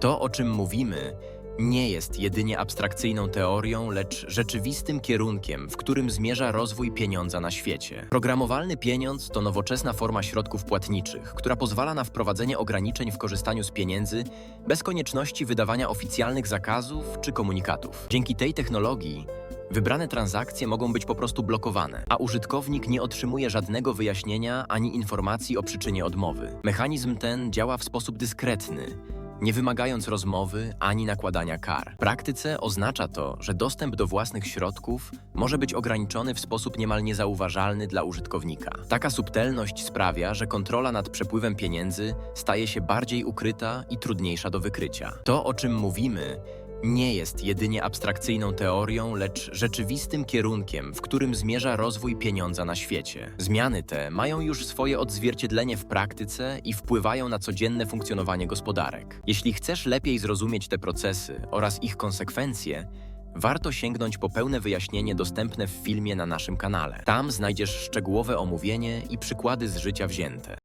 To, o czym mówimy, nie jest jedynie abstrakcyjną teorią, lecz rzeczywistym kierunkiem, w którym zmierza rozwój pieniądza na świecie. Programowalny pieniądz to nowoczesna forma środków płatniczych, która pozwala na wprowadzenie ograniczeń w korzystaniu z pieniędzy bez konieczności wydawania oficjalnych zakazów czy komunikatów. Dzięki tej technologii Wybrane transakcje mogą być po prostu blokowane, a użytkownik nie otrzymuje żadnego wyjaśnienia ani informacji o przyczynie odmowy. Mechanizm ten działa w sposób dyskretny, nie wymagając rozmowy ani nakładania kar. W praktyce oznacza to, że dostęp do własnych środków może być ograniczony w sposób niemal niezauważalny dla użytkownika. Taka subtelność sprawia, że kontrola nad przepływem pieniędzy staje się bardziej ukryta i trudniejsza do wykrycia. To, o czym mówimy, nie jest jedynie abstrakcyjną teorią, lecz rzeczywistym kierunkiem, w którym zmierza rozwój pieniądza na świecie. Zmiany te mają już swoje odzwierciedlenie w praktyce i wpływają na codzienne funkcjonowanie gospodarek. Jeśli chcesz lepiej zrozumieć te procesy oraz ich konsekwencje, warto sięgnąć po pełne wyjaśnienie dostępne w filmie na naszym kanale. Tam znajdziesz szczegółowe omówienie i przykłady z życia wzięte.